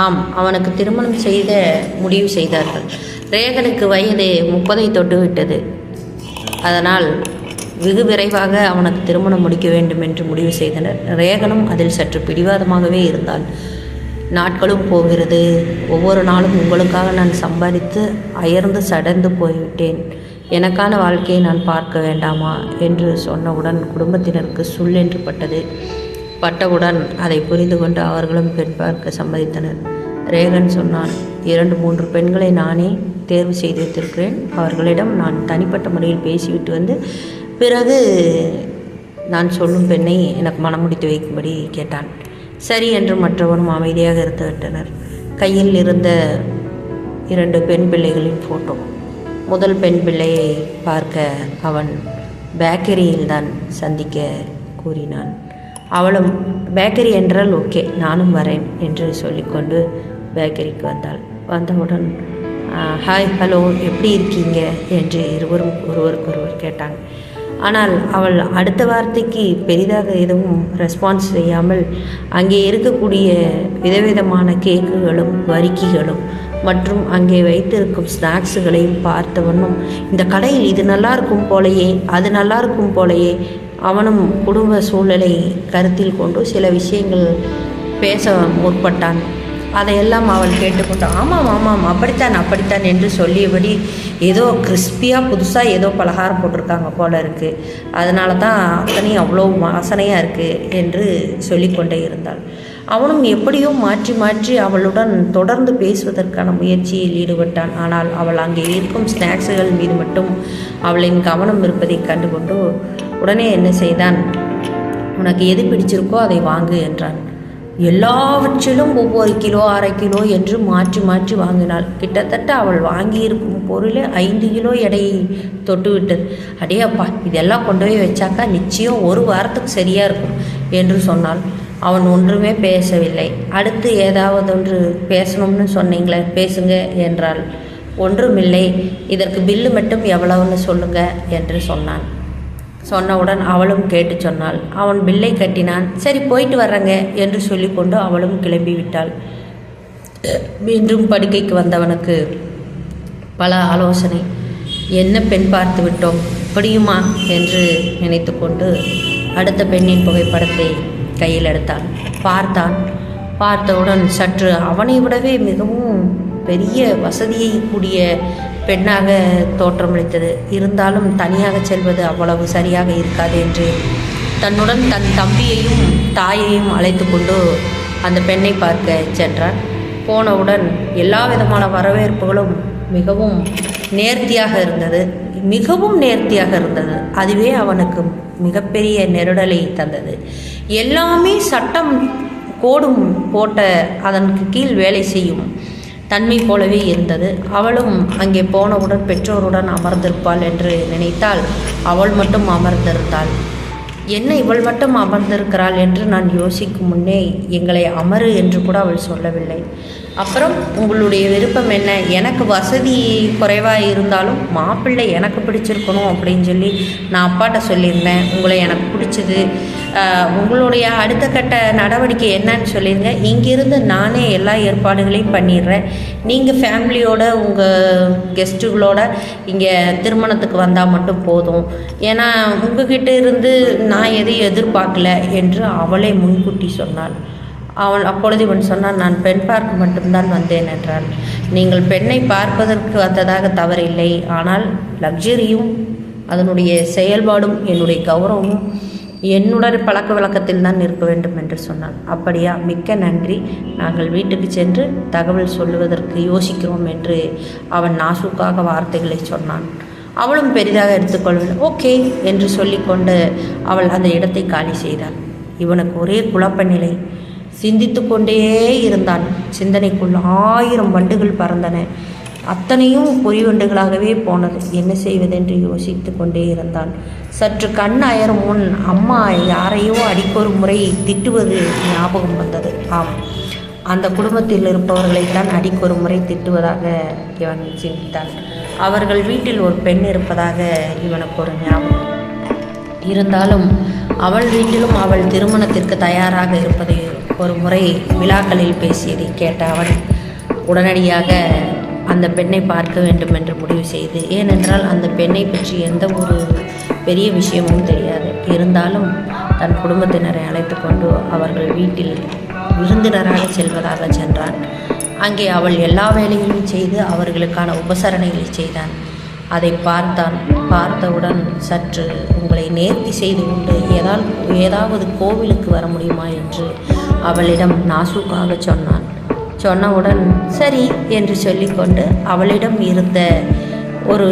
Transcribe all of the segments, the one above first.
ஆம் அவனுக்கு திருமணம் செய்த முடிவு செய்தார்கள். ரேகனுக்கு வயது முப்பதை தொட்டுவிட்டது. அதனால் வெகு விரைவாக அவனுக்கு திருமணம் முடிக்க வேண்டும் என்று முடிவு செய்தனர். ரேகனும் அதில் சற்று பிடிவாதமாகவே இருந்தால் நாட்களும் போகிறது. ஒவ்வொரு நாளும் உங்களுக்காக நான் சம்பாதித்து அயர்ந்து சடர்ந்து போய்விட்டேன். எனக்கான வாழ்க்கையை நான் பார்க்க வேண்டாமா? என்று சொன்னவுடன் குடும்பத்தினருக்கு சுல் என்று பட்டது. பட்டவுடன் அதை புரிந்து கொண்டு அவர்களும் பெண் பார்க்க சம்மதித்தனர். ரேகன் சொன்னான் இரண்டு மூன்று பெண்களை நானே தேர்வு செய்து வைத்திருக்கிறேன் அவர்களிடம் நான் தனிப்பட்ட முறையில் பேசிவிட்டு வந்து பிறகு நான் சொல்லும் பெண்ணை எனக்கு மனம் முடித்து வைக்கும்படி கேட்டான். சரி என்று மற்றவரும் அமைதியாக இருந்து விட்டனர். கையில் இருந்த இரண்டு பெண் பிள்ளைகளின் ஃபோட்டோ முதல் பெண் பிள்ளையை பார்க்க அவன் பேக்கரியில் தான் சந்திக்க கூறினான். அவளும் பேக்கரி என்றால் ஓகே நானும் வரேன் என்று சொல்லிக்கொண்டு பேக்கரிக்கு வந்தாள். வந்தவுடன் ஹாய் ஹலோ எப்படி இருக்கீங்க? என்று இருவரும் ஒருவருக்கொருவர் கேட்டாங்க. ஆனால் அவள் அடுத்த வார்த்தைக்கு பெரிதாக எதுவும் ரெஸ்பான்ஸ் செய்யாமல் அங்கே இருக்கக்கூடிய விதவிதமான கேக்குகளும் வரிக்கிகளும் மற்றும் அங்கே வைத்திருக்கும் ஸ்நாக்ஸுகளையும் பார்த்தவனும் இந்த கடையில் இது நல்லா இருக்கும் போலையே அது நல்லா இருக்கும் போலையே அவனும் குடும்ப சூழலை கருத்தில் கொண்டு சில விஷயங்கள் பேச முற்பட்டான். அதையெல்லாம் அவள் கேட்டுக்கொண்டு ஆமாம் ஆமாம் அப்படித்தான் அப்படித்தான் என்று சொல்லியபடி ஏதோ கிறிஸ்பியாக புதுசாக ஏதோ பலகாரம் போட்டிருக்காங்க போல இருக்குது அதனால தான் அத்தனையும் அவ்வளோ வாசனையாக இருக்குது என்று சொல்லிக்கொண்டே இருந்தாள். அவனும் எப்படியோ மாற்றி மாற்றி அவளுடன் தொடர்ந்து பேசுவதற்கான முயற்சியில் ஈடுபட்டான். ஆனால் அவள் அங்கே இருக்கும் ஸ்நாக்ஸுகள் மீது மட்டும் அவளின் கவனம் இருப்பதை கண்டுகொண்டு உடனே என்ன செய்தான்? உனக்கு எது பிடிச்சிருக்கோ அதை வாங்கு என்றான். எல்லாவற்றிலும் ஒவ்வொரு கிலோ அரை கிலோ என்று மாற்றி மாற்றி வாங்கினாள். கிட்டத்தட்ட அவள் வாங்கியிருக்கும் பொருள் ஐந்து கிலோ எடையை தொட்டுவிட்டது. அடே அப்பா இதெல்லாம் கொண்டு போய் வச்சாக்கா நிச்சயம் ஒரு வாரத்துக்கு சரியாக இருக்கும் என்று சொன்னாள். அவன் ஒன்றுமே பேசவில்லை. அடுத்து ஏதாவது ஒன்று பேசணும்னு சொன்னீங்களே பேசுங்க என்றாள். ஒன்றுமில்லை. இதற்கு பில்லு மட்டும் எவ்வளவுன்னு சொல்லுங்க என்று சொன்னான். சொன்னவுடன் அவளும் கேட்டு சொன்னாள். அவன் பில்லை கட்டினான். சரி போயிட்டு வர்றேங்க என்று சொல்லிக்கொண்டு அவளும் கிளம்பி விட்டாள். மீண்டும் படுக்கைக்கு வந்தவனுக்கு பல ஆலோசனை. என்ன பெண் பார்த்து விட்டோம்? இப்படியுமா என்று நினைத்து கொண்டு அடுத்த பெண்ணின் புகைப்படத்தை கையில் எடுத்தான். பார்த்தான். பார்த்தவுடன் சற்று அவனை விடவே மிகவும் பெரிய வசதியை கூடிய பெண்ணாக தோற்றமளித்தது. இருந்தாலும் தனியாக செல்வது அவ்வளவு சரியாக இருக்காது என்று தன்னுடன் தன் தம்பியையும் தாயையும் அழைத்து கொண்டு அந்த பெண்ணை பார்க்க சென்றான். போனவுடன் எல்லா விதமான வரவேற்புகளும் மிகவும் நேர்த்தியாக இருந்தது. மிகவும் நேர்த்தியாக இருந்தது. அதுவே அவனுக்கு மிகப்பெரிய நெருடலை தந்தது. எல்லாமே சட்டம் கோடும் போட்ட அதற்கு கீழ் வேலை செய்யும் தன்மை போலவே இருந்தது. அவளும் அங்கே போனவுடன் பெற்றோருடன் அமர்ந்திருப்பாள் என்று நினைத்தால் அவள் மட்டும் அமர்ந்திருந்தாள். என்ன இவள் மட்டும் அமர்ந்திருக்கிறாள் என்று நான் யோசிக்கும் முன்னே எங்களை அமரு என்று கூட அவள் சொல்லவில்லை. அப்புறம் உங்களுடைய விருப்பம் என்ன? எனக்கு வசதி குறைவாக இருந்தாலும் மாப்பிள்ளை எனக்கு பிடிச்சிருக்கணும் அப்படின்னு சொல்லி நான் அப்பாட்ட சொல்லியிருந்தேன். உங்களை எனக்கு பிடிச்சது உங்களுடைய அடுத்த கட்ட நடவடிக்கை என்னன்னு சொல்லிடுங்க இங்கிருந்து நானே எல்லா ஏற்பாடுகளையும் பண்ணிடுறேன். நீங்கள் ஃபேமிலியோட உங்கள் கெஸ்ட்டுகளோட இங்கே திருமணத்துக்கு வந்தால் மட்டும் போதும். ஏன்னா உங்ககிட்ட இருந்து நான் எதையும் எதிர்பார்க்கல என்று அவளே முன்கூட்டி சொன்னாள். அவன் அப்பொழுது இவன் சொன்னான் நான் பெண் பார்க்க மட்டும்தான் வந்தேன் என்றான் நீங்கள் பெண்ணை பார்ப்பதற்கு வந்ததாக தவறில்லை. ஆனால் லக்ஸரியும் அதனுடைய செயல்பாடும் என்னுடைய கௌரவமும் என்னுடன் பழக்க வழக்கத்தில் தான் இருக்க வேண்டும் என்று சொன்னான். அப்படியா? மிக்க நன்றி. நாங்கள் வீட்டுக்கு சென்று தகவல் சொல்லுவதற்கு யோசிக்கிறோம் என்று அவன் நாசுக்காக வார்த்தைகளை சொன்னான். அவளும் பெரிதாக எடுத்துக்கொள்வன். ஓகே என்று சொல்லிக்கொண்டு அவள் அந்த இடத்தை காலி செய்தாள். இவனுக்கு ஒரே குழப்ப நிலை சிந்தித்து கொண்டே இருந்தான். சிந்தனைக்குள் ஆயிரம் வண்டுகள் பறந்தன. அத்தனையும் பொறிவண்டுகளாகவே போனது. என்ன செய்வதென்று யோசித்து கொண்டே இருந்தான். சற்று கண் அயரும் முன் அம்மா யாரையோ அடிக்கொரு முறை திட்டுவது ஞாபகம் வந்தது. ஆம் அந்த குடும்பத்தில் இருப்பவர்களைத்தான் அடிக்கொரு முறை திட்டுவதாக இவன் சிந்தித்தான். அவர்கள் வீட்டில் ஒரு பெண் இருப்பதாக இவனுக்கு ஒரு ஞாபகம். இருந்தாலும் அவள் வீட்டிலும் அவள் திருமணத்திற்கு தயாராக இருப்பதை ஒரு முறை விழாக்களில் பேசியதை கேட்ட அவன் உடனடியாக அந்த பெண்ணை பார்க்க வேண்டும் என்று முடிவு செய்து ஏனென்றால் அந்த பெண்ணை பற்றி எந்த ஒரு பெரிய விஷயமும் தெரியாது. இருந்தாலும் தன் குடும்பத்தினரை அழைத்து கொண்டு அவர்கள் வீட்டில் விருந்தினராக செல்வதாக சென்றான். அங்கே அவள் எல்லா வேலைகளையும் செய்து அவர்களுக்கான உபசரணைகளை செய்தான். அதை பார்த்தான். பார்த்தவுடன் சற்று உங்களை நேர்த்தி செய்து கொண்டு ஏதாவது ஏதாவது கோவிலுக்கு வர முடியுமா? என்று அவளிடம் நாசூக்காக சொன்னான். சொன்னவுடன் சரி என்று சொல்லிக்கொண்டு அவளிடம் இருந்த ஒரு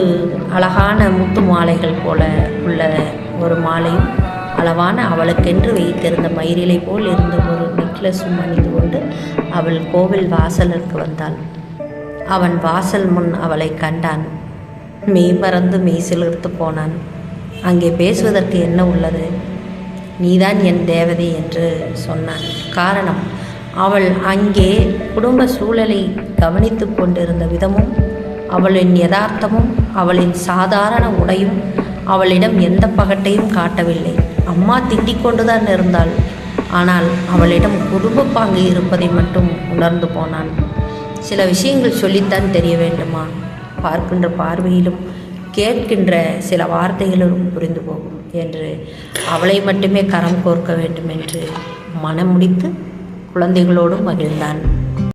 அழகான முத்து மாலைகள் போல உள்ள ஒரு மாலையும் அளவான அவளுக்கென்று வைத்திருந்த மயிரிலை போல் இருந்த ஒரு நெக்லஸும் அணிந்து கொண்டு அவள் கோவில் வாசலுக்கு வந்தாள். அவன் வாசல் முன் அவளை கண்டான். மெய் மறந்து மெய் சிலிர்த்து போனான். அங்கே பேசுவதற்கு என்ன உள்ளது? நீதான் என் தேவதை என்று சொன்னான். காரணம் அவள் அங்கே குடும்ப சூழலை கவனித்து கொண்டிருந்த விதமும் அவளின் யதார்த்தமும் அவளின் சாதாரண உடையும் அவளிடம் எந்த பகட்டையும் காட்டவில்லை. அம்மா திட்டிக் கொண்டுதான் இருந்தாள். ஆனால் அவளிடம் குடும்ப பாங்கு இருப்பதை மட்டும் உணர்ந்து போனான். சில விஷயங்கள் சொல்லித்தான் தெரிய வேண்டுமா? பார்க்கின்ற பார்வையிலும் கேட்கின்ற சில வார்த்தைகளும் புரிந்து போகும் என்று அவளை மட்டுமே கரம் கோர்க்க வேண்டும் என்று மனம் முடித்து குழந்தைகளோடு மகிழ்ந்தான்